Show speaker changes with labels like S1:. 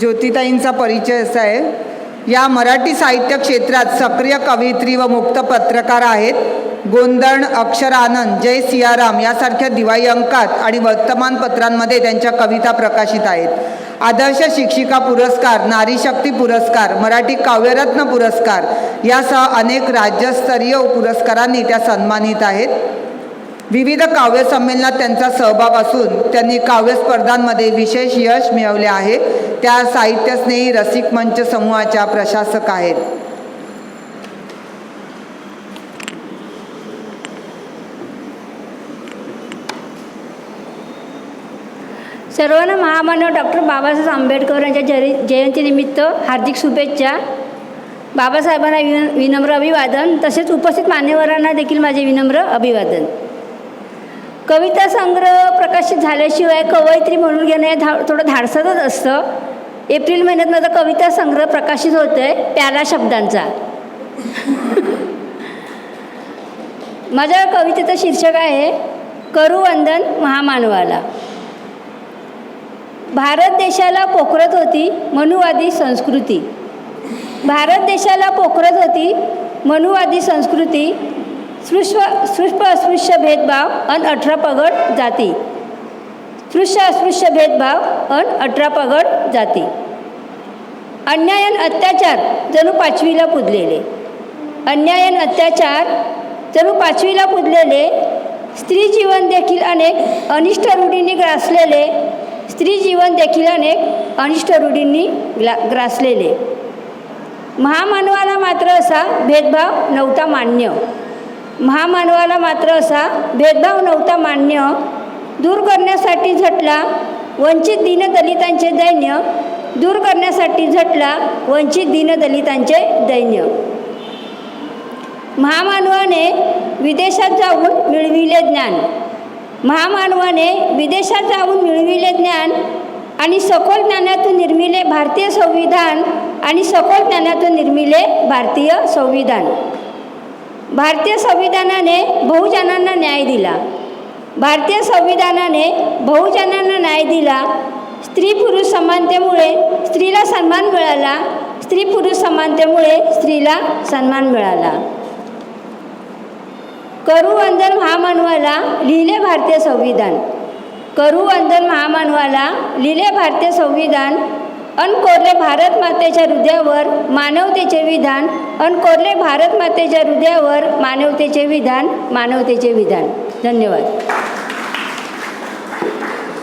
S1: ज्योतिताईंचा परिचय असा आहे. या मराठी साहित्य क्षेत्रात सक्रिय कवयित्री व मुक्त पत्रकार आहेत. गोंधळ अक्षर आनंद जय सियाराम यासारख्या दिवाळी अंकात आणि वर्तमानपत्रांमध्ये त्यांच्या कविता प्रकाशित आहेत. आदर्श शिक्षिका पुरस्कार नारी शक्ती पुरस्कार मराठी काव्यरत्न पुरस्कार यासह अनेक राज्यस्तरीय पुरस्कारांनी त्या सन्मानित आहेत. विविध काव्य संमेलनात त्यांचा सहभाग असून त्यांनी काव्यस्पर्धांमध्ये विशेष यश मिळवले आहे. त्या साहित्यस्नेही रसिक मंच समूहाच्या प्रशासक आहेत.
S2: सर्वांना महामानव डॉक्टर बाबासाहेब आंबेडकर यांच्या जरी जयंतीनिमित्त हार्दिक शुभेच्छा. बाबासाहेबांना विन विनम्र अभिवादन. तसेच उपस्थित मान्यवरांना देखील माझे विनम्र अभिवादन. कविता संग्रह प्रकाशित झाल्याशिवाय कवयित्री म्हणून घेणं हे धा थोडं धाडसतच असतं. एप्रिल महिन्यात माझा कविता संग्रह प्रकाशित होतो आहे प्यारा शब्दांचा. माझ्या कवितेचं शीर्षक आहे करू वंदन महामानवाला. भारत देशाला पोखरत होती मनुवादी संस्कृती. भारत देशाला पोखरत होती मनुवादी संस्कृती स्पृश्व सृष्प अस्पृश्य भेदभाव अन अठरा पगड जाती. स्पृश्य अस्पृश्य भेदभाव अन अठरा पगड जाती अन्यायन अत्याचार जणू पाचवीला पुजलेले. अन्यायन अत्याचार जणू पाचवीला पुजलेले. स्त्री जीवन देखील अनेक अनिष्ट रूढींनी ग्रासलेले. स्त्री जीवन देखील अनेक अनिष्ट रूढींनी ग्ला ग्रासलेले. महामानवाला मात्र असा भेदभाव नव्हता मान्य. महामानवाला मात्र असा भेदभाव नव्हता मान्य. दूर करण्यासाठी झटला वंचित दीनदलितांचे दैन्य. दूर करण्यासाठी झटला वंचित दीनदलितांचे दैन्य. महामानवाने विदेशात जाऊन मिळविले ज्ञान. महामानवाने विदेशात जाऊन मिळविले ज्ञान आणि सखोल ज्ञानातून निर्मिले भारतीय संविधान आणि सखोल ज्ञानातून निर्मिले भारतीय संविधान. भारतीय संविधानाने बहुजनांना न्याय दिला. भारतीय संविधानाने बहुजनांना न्याय दिला. स्त्री पुरुष समानतेमुळे स्त्रीला सन्मान मिळाला. स्त्री पुरुष समानतेमुळे स्त्रीला सन्मान मिळाला. करू वंदन महामानवाला लिहिले भारतीय संविधान. करू वंदन महामानवाला लिहिले भारतीय संविधान अन कोरले भारत मातेच्या हृदयावर मानवतेचे विधान अन कोरले भारत मातेच्या हृदयावर मानवतेचे विधान मानवतेचे विधान. धन्यवाद.